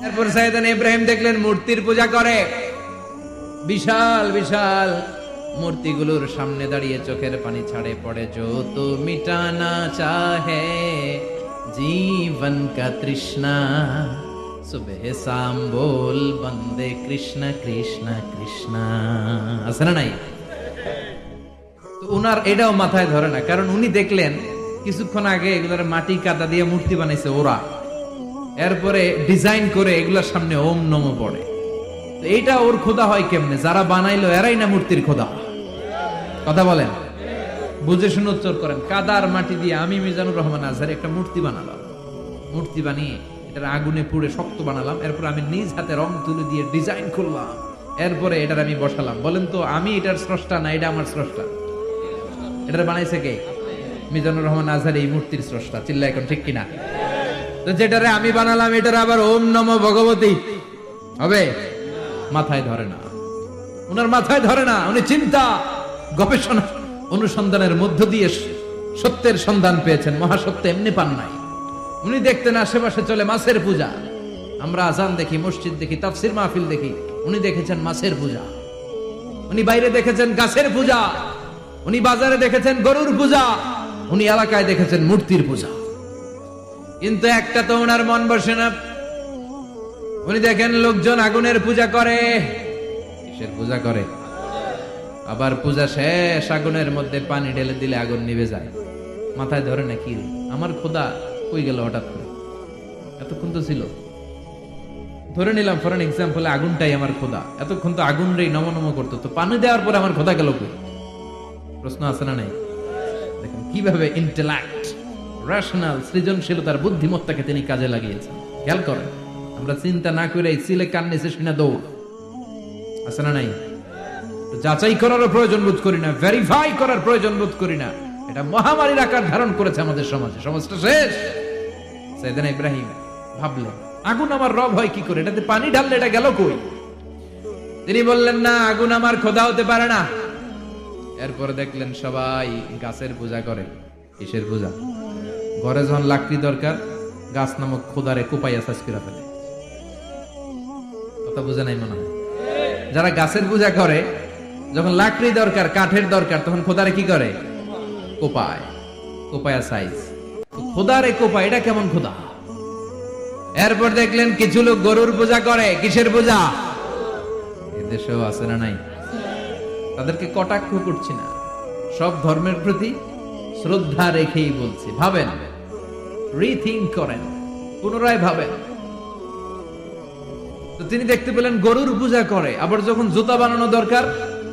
তারপর সাইদান ইব্রাহিম দেখলেন মূর্তির পূজা করে। বিশাল বিশাল মূর্তিগুলোর সামনে দাঁড়িয়ে চোখের পানি ছাড়ে পড়ে। যত মিটানা চাহে, জীবন কা তৃষ্ণা, সুবেহ শাম বল বন্দে কৃষ্ণ কৃষ্ণ কৃষ্ণ। আছে না নাই? উনার এটাও মাথায় ধরে না, কারণ উনি দেখলেন, কিছুক্ষণ আগে এগুলোর মাটি কাদা দিয়ে মূর্তি বানাইছে ওরা। এরপরে ডিজাইন করে এগুলোর সামনে ওম নম পড়ে। এইটা ওর খোদা হয় কেমনে? যারা বানাইলো এরাই না মূর্তির খোদা কথা বলেন? বুঝে শুনে উত্তর করেন। কাদার মাটি দিয়ে আমি মিজানুর রহমান আজহার একটা মূর্তি বানালাম। মূর্তি বানিয়ে এটার আগুনে পুড়ে শক্ত বানালাম। এরপর আমি নিজ হাতে রং তুলে দিয়ে ডিজাইন করলাম। এরপরে এটার আমি বসালাম। বলেন তো, আমি এটার স্রষ্টা না এটা আমার স্রষ্টা? এটার বানাইছে কে? মিজানুর রহমান আজহার এই মূর্তির স্রষ্টা। চিল্লা এখন ঠিক কিনা? যেটারে আমি বানালাম, এটার আবার ওম নম ভগবতী। হবে? মাথায় ধরে না। ওনার মাথায় ধরে না, উনি চিন্তা, গবেষণা, অনুসন্ধানের মধ্য দিয়ে সত্যের সন্ধান পেয়েছেন। মহাসত্য এমনি পান নাই। উনি দেখতেন আশেপাশে চলে মাছের পূজা। আমরা আজান দেখি, মসজিদ দেখি, তাফসির মাহফিল দেখি। উনি দেখেছেন মাছের পূজা। উনি বাইরে দেখেছেন গাছের পূজা। উনি বাজারে দেখেছেন গরুর পূজা। উনি এলাকায় দেখেছেন মূর্তির পূজা। কিন্তু একটা তো ওনার মন বসে না। উনি দেখেন লোকজন আগুনের পূজা করে, কিসের পূজা করে? আবার পূজা শেষ, আগুনের মধ্যে পানি ঢেলে দিলে আগুন নিভে যায়। মাথায় ধরে না কি? আমার খোদা, কই গেল হঠাৎ করে? এতক্ষণ তো ছিল। ধরে নিলাম ফর এক্সাম্পল আগুনটাই আমার খোদা। এতক্ষণ তো আগুন রে নম নম করতো। তো পানি দেওয়ার পরে আমার খোদা গেল কই? প্রশ্ন আছে না নাই? দেখেন কীভাবে ইন্টেলেক্ট রেশনাল সৃজনশীলতার বুদ্ধিমত্তাকে তিনি কাজে লাগিয়েছেন। খেয়াল করেন, আমরা চিন্তা না করে এই সিলে কান নিচে দৌড়। আছে না নাই? যাচাই করারও প্রয়োজন বোধ করি না ভেরিফাই করার প্রয়োজন বোধ করি না। এটা মহামারীর আকার ধারণ করেছে আমাদের সমাজে। সমাজটা শেষ। সাইদান ইব্রাহিম ভাবলেন, আগুন আমার রব হয় কি করে? এটাতে পানি ঢাললে এটা গেল কই? তিনি বললেন, না, আগুন আমার খোদা হতে পারে না। এরপরে দেখলেন সবাই গাছের পূজা করে, কিসের পূজা? ঘরে যখন লাকড়ি দরকার, গাছ নামক খোদারে কোপাইয়া সাজ করে ফেলে। কথা বুঝে নাই মনে হয়? যারা গাছের পূজা করে, যখন লাকড়ি দরকার, কাঠের দরকার, তখন খোদারে কি করে? কোপায়। কোপায়া সাইজ। খোদারে কোপায়, এটা কেমন খোদা এরপর দেখলেন কিছু লোক গরুর পূজা করে, কিসের পূজা? এদেশেও আছে না নাই? তাদেরকে কটাক্ষ করছি না। সব ধর্মের প্রতি শ্রদ্ধা রেখেই বলছি, ভাবেন। রিথিং করেন, পুনরায় ভাবেন। তো তিনি দেখতে পেলেন গরুর পূজা করে, আবার যখন জুতা বানানো দরকার,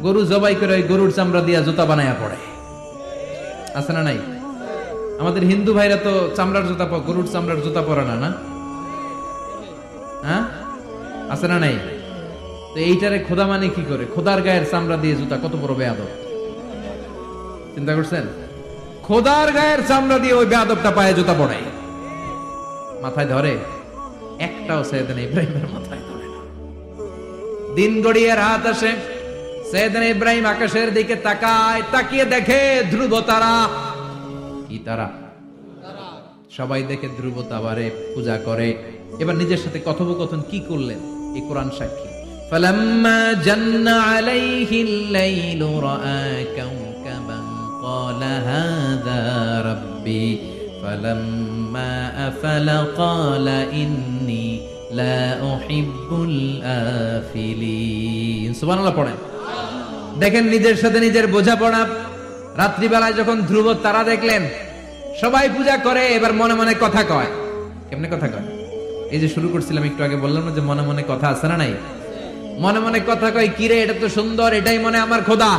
গরু জবাই করে গরুর চামড়া দিয়া জুতা বানায়া পড়ে। আছে না নাই? আমাদের হিন্দু ভাইরা তো চামড়ার জুতা গরুর চামড়ার জুতা পরে না না? হ্যাঁ? আছে না নাই? তো এইটারে খোদা মানে কি করে? খোদার গায়ের চামড়া দিয়ে জুতা, কত বড় বেয়াদব। চিন্তা করছেন? খোদার গায়ের চামড়া দিয়ে ওই বেয়াদবটা পায়ে জুতা পড়ায় মাথায় ধরে একটাও সৈয়দান ইব্রাহিমের মাথায় ধরে না দিন গড়িয়ে রাত আসে সৈয়দান ইব্রাহিম আকাশের দিকে তাকায় তাকিয়ে দেখে ধ্রুব তারা কি তারা সবাই দেখে ধ্রুব তাবারে পূজা করে এবার নিজের সাথে কথোপকথন কি করলেন এই কোরআন সাক্ষী فلما جن عليه الليل رأى كوكبا قال هذا ربي فلما أفل قال إني لا أحب الآفلين سبحان الله পড়েন দেখেন নিজের সাথে নিজের বোঝাপড়া রাত্রিবেলায় যখন ধ্রুব তারা দেখলেন সবাই পূজা করে এবার মনে মনে কথা কয় কেমনে কথা কয় এই যে শুরু করছিলাম একটু আগে বললাম না যে মনে মনে কথা আছে না নাই মনে মনে কথা কয় কিরে এটা তো সুন্দর এটাই মনে আমার খোদা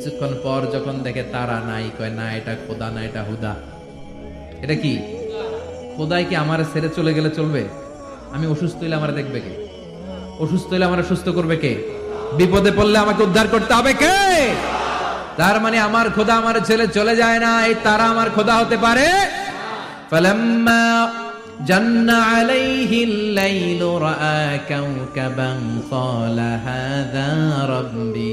কিছুক্ষণ পর যখন দেখে তারা নাই কয় না এটা খোদা না এটা হুদা এটা কি খোদাই কি আমার ছেড়ে চলে গেলে চলবে আমি অসুস্থ হইলে আমার দেখবে কে অসুস্থ হইলে আমার সুস্থ করবে কে বিপদে পড়লে আমাকে উদ্ধার করতে হবে কে তার মানে আমার খোদা আমার ছেলে চলে যায় না এই তারা আমার খোদা হতে পারে فلما جن عليه الليل رأى كوكبا قال هذا ربي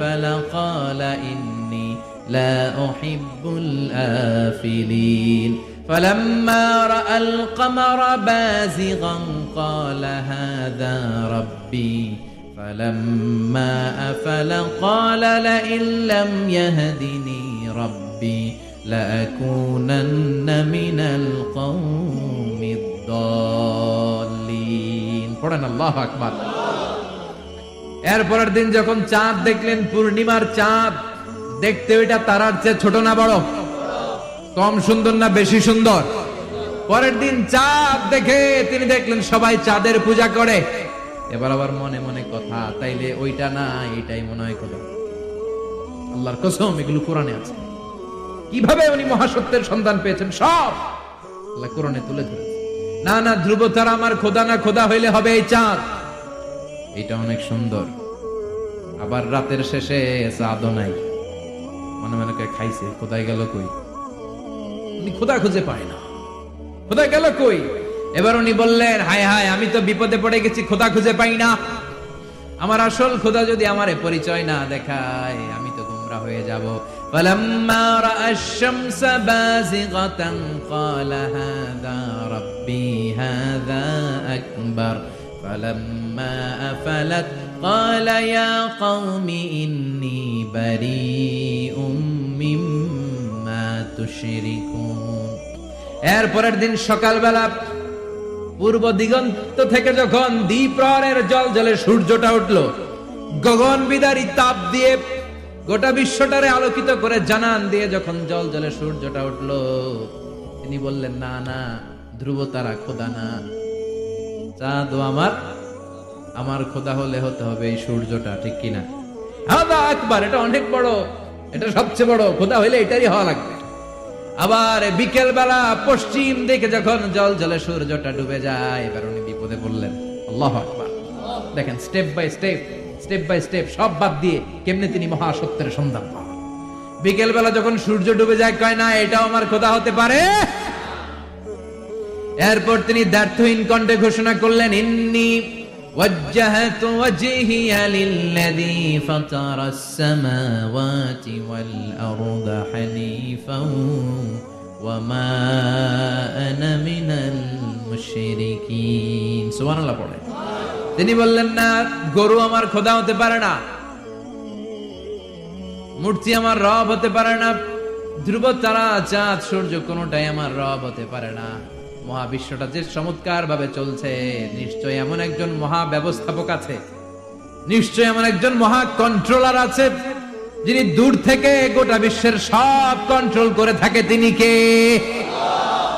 فلقال إني لا أحب الآفلين. فلما رأى القمر بازغا قال هذا ربي. فلما أفل قال لئن لم يهدني ربي لأكونن من القوم الضالين. قرآن الله أكبر. এরপরের দিন যখন চাঁদ দেখলেন পূর্ণিমার চাঁদ, দেখতে ওইটা তারার চেয়ে ছোট না বড়? কম সুন্দর না বেশি সুন্দর? পরের দিন চাঁদ দেখে তিনি দেখলেন সবাই চাঁদের পূজা করে। এবার আবার মনে মনে কথা, তাইলে ওইটা না এটাই মনে হয় কথা। আল্লাহর কসম, এগুলো কোরআনে আছে। কীভাবে উনি মহাসত্যের সন্ধান পেয়েছেন? সব আল্লাহ কোরআনে তুলে ধরেছে। না না ধ্রুব তারা আমার খোদা না, খোদা হইলে হবে এই চাঁদ। এটা অনেক সুন্দর আবার রাতের শেষে চাঁদও নাই মনে মনে করে খাইছে কোথায় গেল কই উনি খোদা খুঁজে পায় না খোদা গেল কই এবার উনি বললেন হায় হায় আমি তো বিপদে পড়ে গেছি খোদা খুঁজে পাই না আমার আসল খোদা যদি আমারে পরিচয় না দেখায় আমি তো গুমরা হয়ে যাব فلما راى الشمس بازغه قال هذا ربي هذا اكبر فلما افلت قال يا قوم اني بريء مما تشركون এরপরের দিন সকালবেলা পূর্ব দিগন্ত থেকে যখন দ্বীপ্রহরের জল জলে সূর্যটা উঠল গগন বিদারী তাপ দিয়ে গোটা বিশ্বটারে আলোকিত করে জানান দিয়ে যখন জল জলে সূর্যটা উঠল তিনি বললেন না না ধ্রুব তারা খোদা না চাঁদ আমার। আমার খোদা হলে হতে হবে এই সূর্যটা, ঠিক কিনা? হাদা আকবার, এটা অনেক বড়, এটা সবচেয়ে বড়। খোদা হইলে এটারই হওয়া লাগবে। আবার বিকেল বেলা পশ্চিম দিকে যখন জল জলে সূর্যটা ডুবে যায়, এবার উনি বিপদে বললেন আল্লাহ আকবার। দেখেন step by step step by step সব বাদ দিয়ে কেমনে তিনি মহাসত্যের সন্ধান পান। বিকেল বেলা যখন সূর্য ডুবে যায়, কয় না, এটাও আমার খোদা হতে পারে? এরপর তিনি ব্যর্থহীন কণ্ঠে ঘোষণা করলেন ইন্নি وجهت وجهي للذي فطر السماوات والأرض حنيفا وما أنا من المشركين سبحان الله পড়ে তিনি বললেন না গরু আমার খোদা হতে পারে না মূর্তি আমার রব হতে পারে না ধ্রুব তারা চাঁদ সূর্য কোনোটাই আমার রব হতে পারে না মহাবিশ্বটা যে চমৎকার ভাবে চলছে নিশ্চয় এমন একজন মহা ব্যবস্থাপক আছে নিশ্চয় এমন একজন মহা কন্ট্রোলার আছে, যিনি দূর থেকে গোটা বিশ্বের সব কন্ট্রোল করে থাকে। তিনি কে?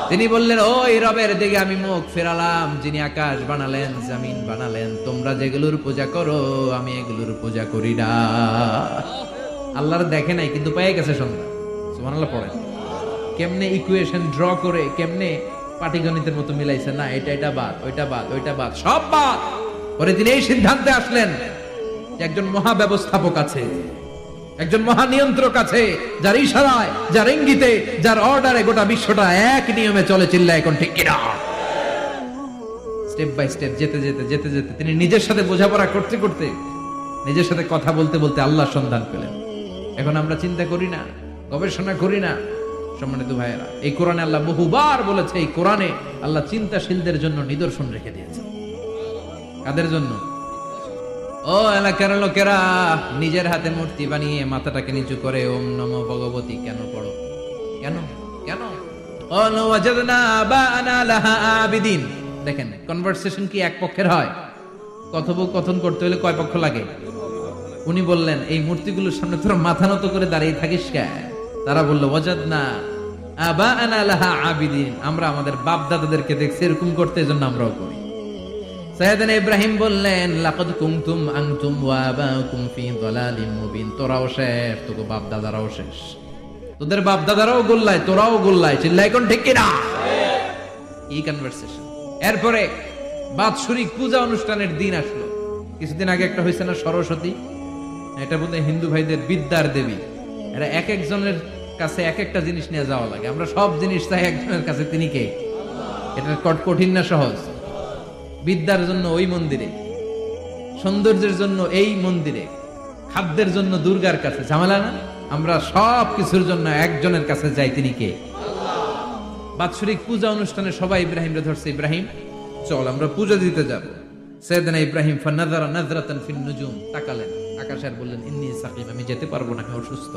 তিনি বললেন, ওই রবের দিকে আমি মুখ ফেরালাম, যিনি আকাশ বানালেন, জামিন বানালেন। তোমরা যেগুলোর পূজা করো, আমি এগুলোর পূজা করি না। আল্লাহর দেখে নাই, কিন্তু পেয়ে গেছে সন্ধ্যা। সুবহানাল্লাহ, পড়েন। কেমনে ইকুয়েশন ড্র করে, কেমনে পাটিগণিতের মতো মিলাইছে, না, এটা এটা বাদ, ওইটা বাদ ওইটা বাদ, সব বাদ। পরে তিনি এই সিদ্ধান্তে আসলেন একজন মহা ব্যবস্থাপক আছে, একজন মহা নিয়ন্ত্রক আছে, যার ইশারায়, যার ইঙ্গিতে, যার অর্ডারে গোটা বিশ্বটা এক নিয়মে চলে চিল্লা এখন ঠিক কিনা। স্টেপ বাই স্টেপ যেতে যেতে যেতে যেতে, তিনি নিজের সাথে বোঝাপড়া করতে করতে, নিজের সাথে কথা বলতে বলতে আল্লাহ সন্ধান পেলেন। এখন আমরা চিন্তা করি না, গবেষণা করি না সম্মানিত ভাইয়েরা, এই কোরআনে আল্লাহ বহুবার বলেছে, এই কোরআনে আল্লাহ চিন্তাশীলদের জন্য নিদর্শন রেখে দিয়েছে। কাদের জন্য? ও এলাকার লোকেরা, নিজের হাতে মূর্তি বানিয়ে মাথাটাকে নিচু করে, ওম নম ভগবতী, কেন পড়ো? কেন? কেন? দেখেন কনভারসেশন কি এক পক্ষের হয়? কথোপকথন করতে হলে কয় পক্ষ লাগে? উনি বললেন, এই মূর্তিগুলোর সামনে তোর মাথা নত করে দাঁড়িয়ে থাকিস কেন তারা বলল ওয়াজাদ না লাহা আবিদিন। আমরা আমাদের বাপ দাদাদেরকে দেখছি, এরকম করতে আমরাও করি। ইব্রাহিম বললেন তোরাও শেষ, তোকে বাপ তোদের বাপ দাদারাও গোল্লায়, তোরাও গোল্লায় এরপরে বাৎসরিক পূজা অনুষ্ঠানের দিন আসলো। কিছুদিন আগে একটা হয়েছে না, সরস্বতী? এটা বোধহয় হিন্দু ভাইদের বিদ্যার দেবী। এরা এক একজনের কাছে এক একটা জিনিস নিয়ে যাওয়া লাগে। আমরা সব জিনিস চাই একজনের কাছে, তিনি কে? এটা কঠিন না সহজ। বিদ্যার জন্য ওই মন্দিরে, সৌন্দর্যের জন্য এই মন্দিরে, খাদ্যের জন্য দুর্গার কাছে। ঝামেলা না? আমরা সব কিছুর জন্য একজনের কাছে যাই, তিনি কে? বাৎসরিক পূজা অনুষ্ঠানে সবাই ইব্রাহিম ইব্রাহিমরে ধরছে, ইব্রাহিম, চল, আমরা পূজা দিতে যাব। সৈয়দনা ইব্রাহিম ফানাজারা নাজরাতান ফিন নুজুম। তাকালেন। আকাশ আর বললেন, ইন্নি সাকিম আমি যেতে পারব না, আমি অসুস্থ।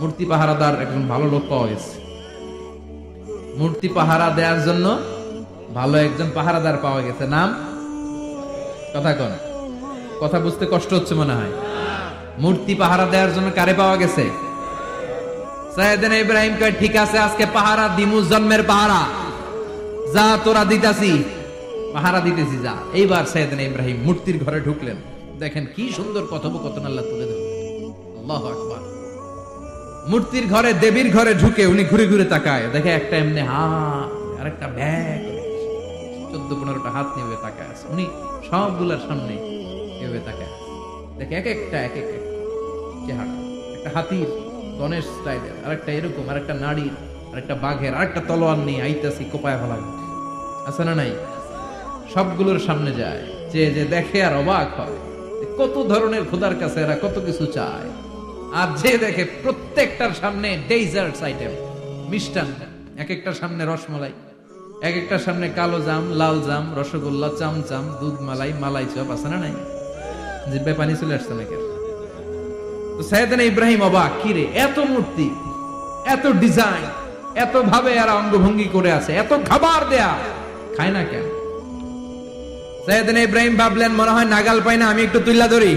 মূর্তি পাহারাদার একজন ভালো লোক পাওয়া গেছে। মূর্তি পাহারা দেওয়ার জন্য ভালো একজন পাহারাদার পাওয়া গেছে। নাম? কথা কন। কথা বুঝতে কষ্ট হচ্ছে মনে হয়। মূর্তি পাহারা দেওয়ার জন্য কারে পাওয়া গেছে? সাইয়েদনা ইব্রাহিম কয়, ঠিক আছে, আজকে পাহারা দিমু জন্মের পাহারা। যা তোরা দিতাছি, পাহারা দিতেছি যা। এইবার সাইয়েদনা ইব্রাহিম মূর্তির ঘরে ঢুকলেন। দেখেন কি সুন্দর কথোপকথন আল্লাহ তুলে ধরলেন। আল্লাহু আকবার। মূর্তির ঘরে, দেবীর ঘরে ঢুকে উনি ঘুরে ঘুরে তাকায়। দেখে একটা এমনি হা আর একটা ব্যাগ। চোদ্দ, পনেরোটা হাত নিয়ে তাকায় আছে। উনি সবগুলার সামনে এভাবে তাকায় দেখে এক একটা, এক এক চেহারা। একটা হাতির গণেশ স্টাইলের আর একটা এরকম আর একটা নারীর আর একটা বাঘের আর একটা তলোয়ার নিয়ে আইতাছি কোপায় আছে না নাই? সবগুলোর সামনে যায়। যে যে দেখে আর অবাক হয় কত ধরনের খোদার কাছে এরা কত কিছু চায়। আর যে দেখে প্রত্যেকটার সামনে ডেজার্টস আইটেম, মিষ্টান্ন। এক একটার সামনে রসমালাই এক একটার সামনে কালো জাম, লাল জাম, রসগোল্লা, চামচাম, দুধ মালাই মালাই চপ, আছে না নাই? জিব্বায় পানি চলে আসছে নাকি? ইব্রাহিম অবাক কিরে এত মূর্তি, এত ডিজাইন এত ভাবে আর অঙ্গভঙ্গি করে আছে, এত খাবার দেয়া, খায় না কেন? সাইয়েদানা ইব্রাহিম ভাবলেন, মনে হয় নাগাল পাই না, আমি একটু তুল্লা ধরি।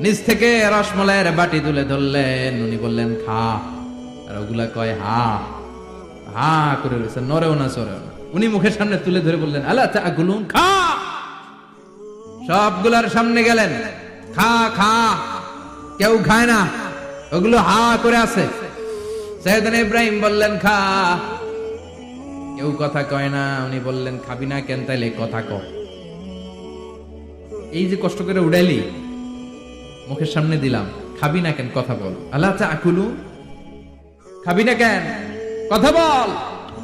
নিচ থেকে রসমলাইয়ের বাটি তুলে ধরলেন। উনি বললেন, খা। আর ওগুলা কয়, হা। হা করে রয়েছে নরেও না সরেও না। উনি মুখের সামনে তুলে ধরে বললেন আল্লাহ চা গুলুন খা। সবগুলার সামনে গেলেন, খা খা। কেউ খায় না? ওগুলো হা করে আছে। সৈয়দান ইব্রাহিম বললেন, খা। কেউ কথা কয় না? উনি বললেন, খাবি না কেন তাইলে কথা ক এই যে কষ্ট করে উড়াইলি মুখের সামনে দিলাম। খাবি না কেন? কথা বল। আল্লাহ আকুলু খাবি না কেন? কথা বল।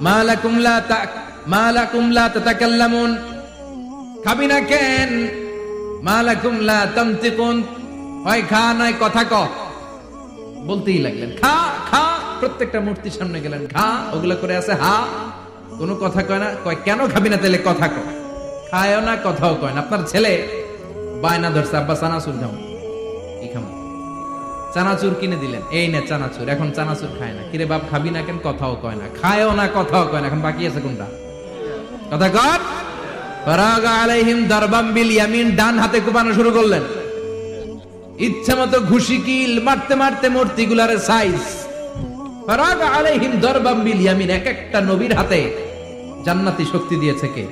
মালাকুম লা তা মালাকুম লা তাতাকাল্লামুন। খাবি না কেন? মালাকুম লা তামতিকুন হয়, খা, নয়, কথা ক। বলতেই লাগলেন, খা খা। প্রত্যেকটা মূর্তির সামনে গেলেন, খা। ওগুলা করে আছে, হা। কোনো কথা কয় না, কয়, কেন খাবি না? তাহলে কথা কয় খায়ও না, কথাও কয় না। আপনার ছেলে বায়না ধরছে, আব্বা চানাচুর খাও কি খাব চানাচুর কিনে দিলেন। এই না চানাচুর, এখন চানাচুর খায় না। কিরে বাপ, খাবি না কেন? কথাও কয় না। খায়ও না, কথাও কয় না। এখন বাকি আছে কোনটা? কথা কর। আলাইহিম দারবাম বিল ইয়ামিন, ডান হাতে শুরু করলেন। ইচ্ছা মতো ঘুষি কিল, মারতে মারতে সাইজ আলাইহিম বিল ইয়ামিন, এক একটা নবীর হাতে জান্নাতি শক্তি দিয়েছে কে?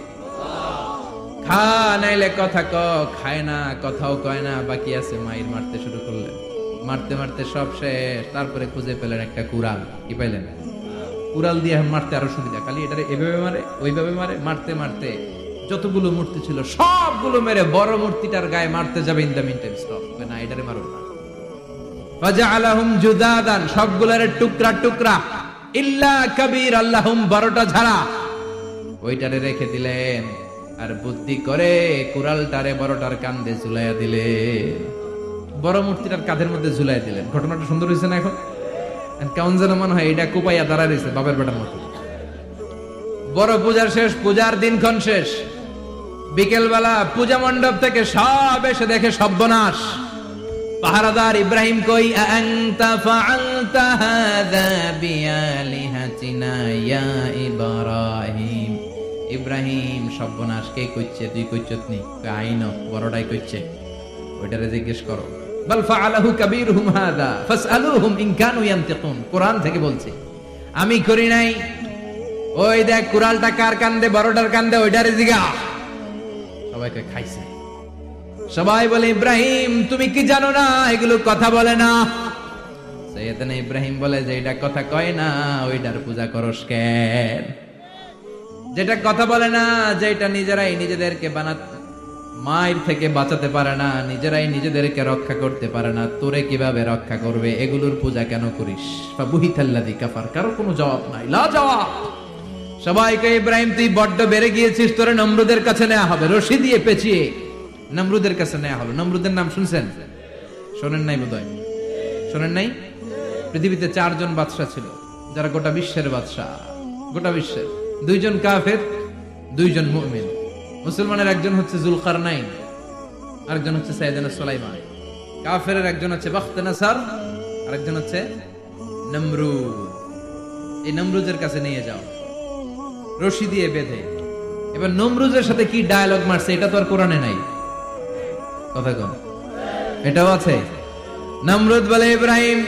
খা, নাইলে কথা ক। খায় না, কথাও কয় না। বাকি আছে মাইর মারতে শুরু করলেন। মারতে মারতে সব শেষ। তারপরে খুঁজে পেলেন একটা কুড়াল। কি পাইলেন? কুড়াল দিয়ে মারতে আরও সুবিধা। খালি এটা এভাবে মারে, ওইভাবে মারে, মারতে মারতে যতগুলো মূর্তি ছিল, সবগুলো মেরে বড় মূর্তিটার গায়ে মারতে যাবে ইন দ্য মিন স্টপ না, এটারে মারুন না। ফাজআলাহুম জুদাদান, সবগুলোর টুকরা টুকরা। ইল্লা কবির আল্লাহুম বারোটা ঝাড়া। ওইটারে রেখে দিলেন। আর বুদ্ধি করে কুড়ালটারে বড়টার কান্দে ঝুলাইয়া দিলে বড় মূর্তিটার কাঁধের মধ্যে ঝুলাই দিলেন। ঘটনাটা সুন্দর হয়েছে না এখন? কেমন যেন মনে হয় এটা কোপাইয়া দাঁড়া রয়েছে বাবার বেটার মতো। বড় পূজার শেষ, পূজার দিনক্ষণ শেষ। বিকেল বেলা পূজা মণ্ডপ থেকে সব এসে দেখে সর্বনাশ। পাহারাদার ইব্রাহিম কই ইব্রাহিম? ইব্রাহিম সর্বনাশ, কে কইছে? তুই কইছত নি? আইন বড়টাই কইছে। ওইটারে জিজ্ঞেস করো। ফাআলাহু কাবীরুহুম হাদা, ফাসআলুহুম ইন কানু কোরআন থেকে বলছে, আমি করি নাই। ওই দেখ কার কান্দে, বড়টার কান্দে, ওইটারে জিগা। সবাইকে খাইছে। সবাই বলে, ইব্রাহিম, তুমি কি জানো না? এগুলো কথা বলে না। সৈয়দনা ইব্রাহিম বলে, যে এটা কথা কয় না, ওইটার পূজা করস কেন? যেটা কথা বলে না, যেটা নিজেরাই নিজেদেরকে বানা মায়ের থেকে বাঁচাতে পারে না, নিজেরাই নিজেদেরকে রক্ষা করতে পারে না, তোরে কীভাবে রক্ষা করবে? এগুলোর পূজা কেন করিস? বা বুহিতাল্লাদি কাফার, কারও কোনো জবাব নাই লা জবাব সবাইকে ইব্রাহিম, তুই বড্ড বেড়ে গিয়েছিস, তোরে নমরুদের কাছে নেওয়া হবে, রশি দিয়ে পেঁচিয়ে। নমরুদের কাছে নেওয়া হলো নমরুদের নাম শুনছেন? শোনেন নাই বোধহয়। শোনেন নাই? পৃথিবীতে চারজন বাদশা ছিল, যারা গোটা বিশ্বের বাদশা গোটা বিশ্বের। দুইজন কাফের, দুইজন মুমিন। মুসলমানের একজন হচ্ছে জুলকার নাইন আরেকজন হচ্ছে সাইদানা সুলাইমান। কাফের একজন হচ্ছে বাখতানাসার, আরেকজন হচ্ছে নমরুদ। এই নমরুজের কাছে নিয়ে যাও। রশি দিয়ে বেঁধে। এবার নমরুজের সাথে কি ডায়ালগ মারছে, এটা তো আর কোরআনে নাই। কথা কন এটাও আছে। নমরুদ বলে, ইব্রাহিম,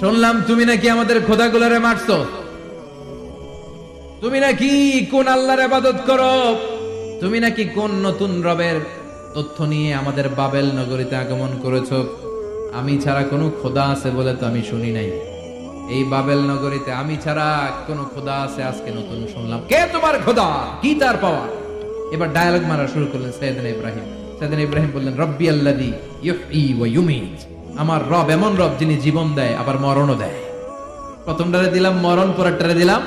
শুনলাম তুমি নাকি আমাদের খোদাগুলারে মারছো। তুমি নাকি কোন আল্লাহর আবাদত করো? তুমি নাকি কোন নতুন রবের তথ্য নিয়ে আমাদের বাবেল নগরীতে আগমন করেছ? আমি ছাড়া কোনো খোদা আছে বলে তো আমি শুনি নাই। এই বাবেল নগরীতে আমি ছাড়া কোনো খোদা আছে আজকে নতুন শুনলাম। কে তোমার খোদা? কি তার পাওয়া এবার ডায়ালগ মারা শুরু করলেন সৈয়দিন ইব্রাহিম। সৈয়দিন ইব্রাহিম বললেন, রব্বি আল্লাদি ইউমিত। আমার রব এমন রব যিনি জীবন দেয়, আবার মরণও দেয়। প্রথমটারে দিলাম, মরণ, পরেরটারে দিলাম,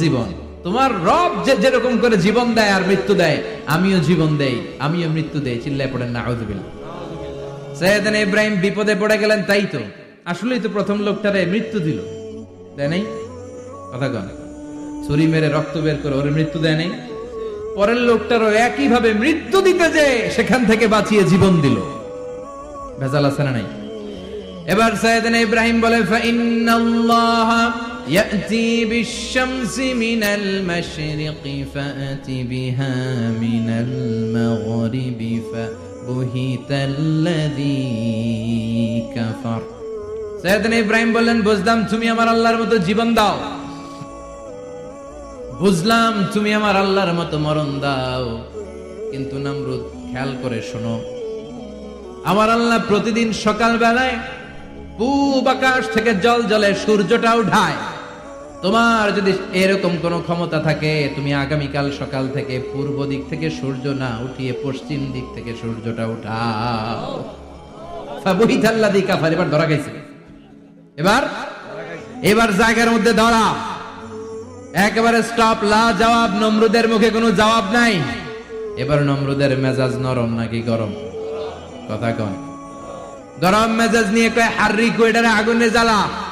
জীবন। তোমার রব যে যেরকম করে জীবন দেয় আর মৃত্যু দেয়, আমিও জীবন দেই, আমিও মৃত্যু দেই, চিল্লায় পড়েন না সৈয়দান ইব্রাহিম বিপদে পড়ে গেলেন, তাই তো। আসলেই তো প্রথম লোকটারে মৃত্যু দিল। দেয় নাই? কথা কন। ছুরি মেরে রক্ত বের করে ওর মৃত্যু দেয় নাই? পরের লোকটারও একই ভাবে মৃত্যু দিতে যে সেখান থেকে বাঁচিয়ে জীবন দিল। ভেজাল আছে না নাই? এবার সৈয়দান ইব্রাহিম বলে, ফা ইন্নাল্লাহ يأتي بالشمس من المشرق فأت بها من المغرب فبهت الذي كفر সৈয়দনা ইব্রাহিম বললেন বুঝলাম তুমি আমার আল্লাহর মতো জীবন দাও বুঝলাম তুমি আমার আল্লাহর মতো মরণ দাও কিন্তু নামরুদ খেয়াল করে শোনো আমার আল্লাহ প্রতিদিন সকাল বেলায় পূব আকাশ থেকে জল জলে সূর্যটা উঠায় তোমার যদি এরকম কোনো ক্ষমতা থাকে, তুমি আগামীকাল সকাল থেকে পূর্ব দিক থেকে সূর্য না উঠিয়ে পশ্চিম দিক থেকে সূর্যটা উঠাও। কাফার, এবার ধরা গেছে এবার? এবার জায়গার মধ্যে ধরা। একেবারে স্টপ লা জবাব নমরুদের মুখে কোনো জবাব নাই। এবার নমরুদের মেজাজ নরম নাকি গরম? কথা কন। গরম মেজাজ নিয়ে কয় হার্রি এটারে আগুনে জ্বালা।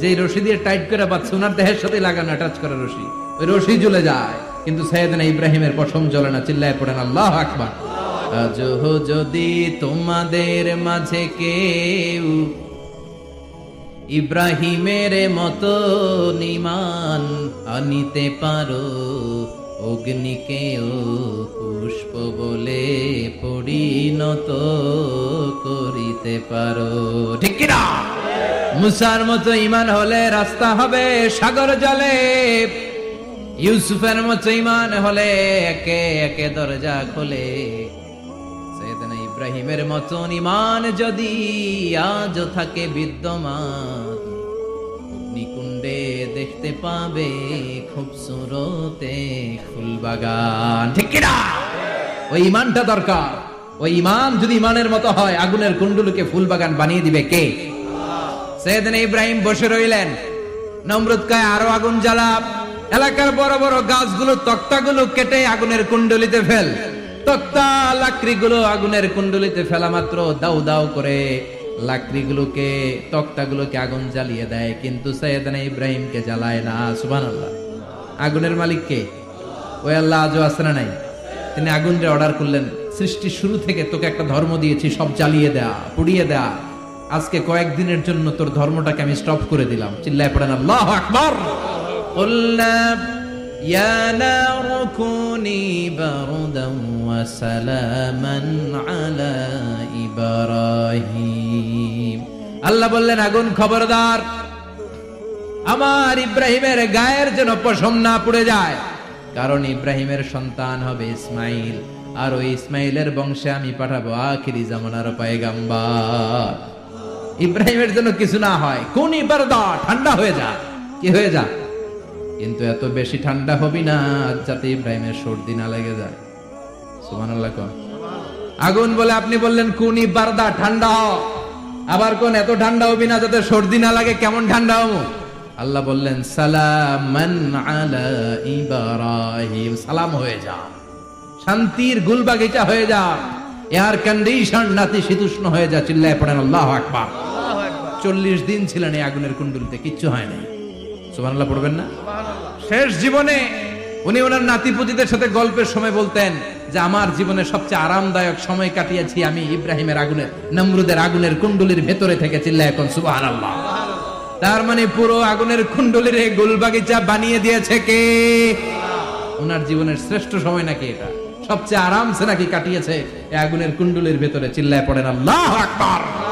যে রশি দিয়ে টাইট করে পাচ্ছে ওনার দেহের সাথে লাগানো অ্যাটাচ করা রশি। ওই রশি জ্বলে যায়। কিন্তু সৈয়দনা ইব্রাহিমের পশম জ্বলে না, চিল্লায় পড়েন, আল্লাহ আকবার। আজহ যদি তোমাদের মাঝে কেউ ইব্রাহিমের মতো নিমান আনিতে পারো অগ্নিকেও পুষ্প বলে পরিণত করিতে পারো। ঠিক কিনা? মুসার মতো ইমান হলে রাস্তা হবে সাগর জলে। ইউসুফের মতো ইমান হলে একে একে দরজা খোলে। ইব্রাহিমের মতন ইমান যদি আজ থাকে বিদ্যমান অগ্নিকুণ্ডে দেখতে পাবে খুব সুরতে ফুলবাগান। ঠিক কিনা? ওই ইমানটা দরকার। ওই ইমান যদি ইমানের মতো হয়, আগুনের কুণ্ডুলকে ফুলবাগান বানিয়ে দিবে কে? সেদিন ইব্রাহিম বসে রইলেন। নমরুদ কায় আরও আগুন জ্বালা এলাকার বড় বড় গাছগুলো, তক্তাগুলো কেটে আগুনের কুণ্ডলিতে ফেল। তক্তা লাকড়িগুলো আগুনের কুণ্ডলিতে ফেলা মাত্র দাউ দাউ করে। লাকড়িগুলোকে, তক্তাগুলোকে আগুন জ্বালিয়ে দেয়, কিন্তু সৈয়দানা ইব্রাহিমকে জ্বালায় না। সুবহানাল্লাহ। আগুনের মালিক কে? ওই আল্লাহ আজও না নাই? তিনি আগুন রে অর্ডার করলেন। সৃষ্টির শুরু থেকে তোকে একটা ধর্ম দিয়েছি, সব জ্বালিয়ে দেয়া, পুড়িয়ে দেয়া। আজকে কয়েকদিনের জন্য তোর ধর্মটাকে আমি স্টপ করে দিলাম চিল্লায় পড়েন আল্লাহ আকবর قلنا يا نار كوني بردا وسلاما على إبراهيم আল্লাহ বললেন আগুন খবরদার আমার ইব্রাহিমের গায়ের যেন পশম না পুড়ে যায় কারণ ইব্রাহিমের সন্তান হবে ইসমাইল আর ওই ইসমাইলের বংশে আমি পাঠাবো আখিরি জামানার পায়গাম্বার ইব্রাহিমের জন্য কিছু না হয়। কোন ইবারদা ঠান্ডা হয়ে যা কি হয়ে যা কিন্তু এত বেশি ঠান্ডা হবি না, যাতে ইব্রাহিমের সর্দি না লেগে যায়। সুবহানাল্লাহ কোন। আগুন বলে আপনি বললেন, কোন ইবারদা ঠান্ডা হ আবার কোন এত ঠান্ডা হবি না, যাতে সর্দি না লাগে, কেমন ঠান্ডা হব? আল্লাহ বললেন, সালামান আলা ইব্রাহিম। সালাম হয়ে যা। শান্তির গুলবাগিচা হয়ে যা। এয়ার কন্ডিশন নাতি শীতুষ্ণ হয়ে যা, চিল্লায় পড়েন, আল্লাহ আকবার। চল্লিশ দিন ছিলেন এই আগুনের কুণ্ডুলিতে, কিচ্ছু হয় নাই। সুবহানাল্লাহ, পড়বেন না? শেষ জীবনে উনি ওনার নাতিপুতিদের সাথে গল্পের সময় বলতেন যে, আমার জীবনে সবচেয়ে আরামদায়ক সময় কাটিয়েছি আমি ইব্রাহিমের আগুনের, নমরুদের আগুনের কুণ্ডলির ভেতরে থেকে চিল্লা এখন সুবহানাল্লাহ। তার মানে পুরো আগুনের কুণ্ডলির গুলবাগিচা বানিয়ে দিয়েছে কে? ওনার জীবনের শ্রেষ্ঠ সময় নাকি এটা? সবচেয়ে আরামসে নাকি কাটিয়েছে আগুনের কুণ্ডলির ভেতরে, চিল্লায় পড়েন, আল্লাহ আকবার!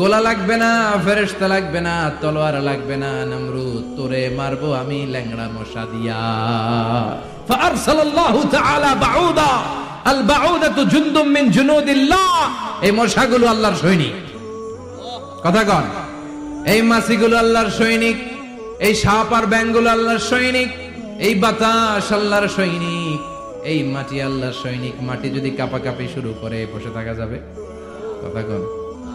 গোলা লাগবে না, ফেরেশতা লাগবে না, তলোয়ার লাগবে না, নমরুদ তোরে মারবো আমি ল্যাংড়া মশা দিয়া। এই আল্লাহর সৈনিক। কথা এই মাছিগুলো আল্লাহর সৈনিক। এই সাপ আর ব্যাঙগুলো আল্লাহর সৈনিক। এই আল্লাহর সৈনিক। এই মাটি আল্লাহর সৈনিক। মাটি যদি কাপাকাপি শুরু করে, বসে থাকা যাবে? কথা কন।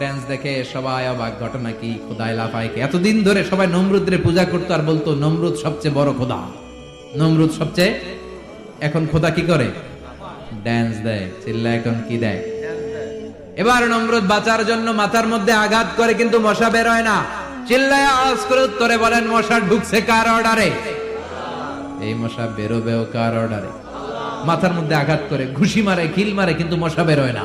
Dance দেখে সবাই অবাক, ঘটনা কি? খোদাই লাফায় এতদিন ধরে সবাই পূজা করতো আর বলতো, নমরুদ সবচেয়ে বড় খোদা। নমরুদ সবচেয়ে, এখন খোদা কি করে? ড্যান্স দেয়। চিল্লা এখন কি দেয়? এবার নমরুদ বাঁচার জন্য মাথার মধ্যে আঘাত করে, কিন্তু মশা বের হয় না। চিল্লায় আওয়াজ করে উত্তরে বলেন, মশা ঢুকছে কার অর্ডারে? এই মশা বেরোবেও কার অর্ডারে? মাথার মধ্যে আঘাত করে, ঘুষি মারে কিল মারে, কিন্তু মশা বের হয় না।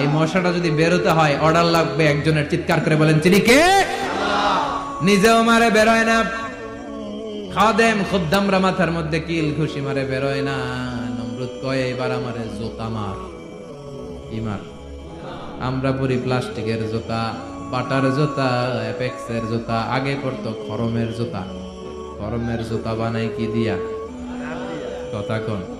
এই মশাটা যদি বেরোতে হয় অর্ডার লাগবে একজনের। চিৎকার করে বলেন তিনি কে? নিজেও মারে, বেরোয় না। খাদেম খুদ্দামরা মাথার মধ্যে কিল ঘুষি মারে, বেরোয় না। নমরুদ কয় এবার আমারে জোতা মার। কি মার? আমরা পরি প্লাস্টিকের জোতা পাটার জুতা, অ্যাপেক্সের জুতা, আগে পড়তো খরমের জোতা। খরমের জুতা বানাই কি দিয়া? কথা কোন।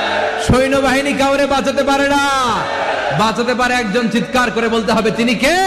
সৈন্যবাহিনী কাউরে বাঁচাতে পারে না। বাঁচাতে পারে একজন চিৎকার করে বলতে হবে তিনি কে?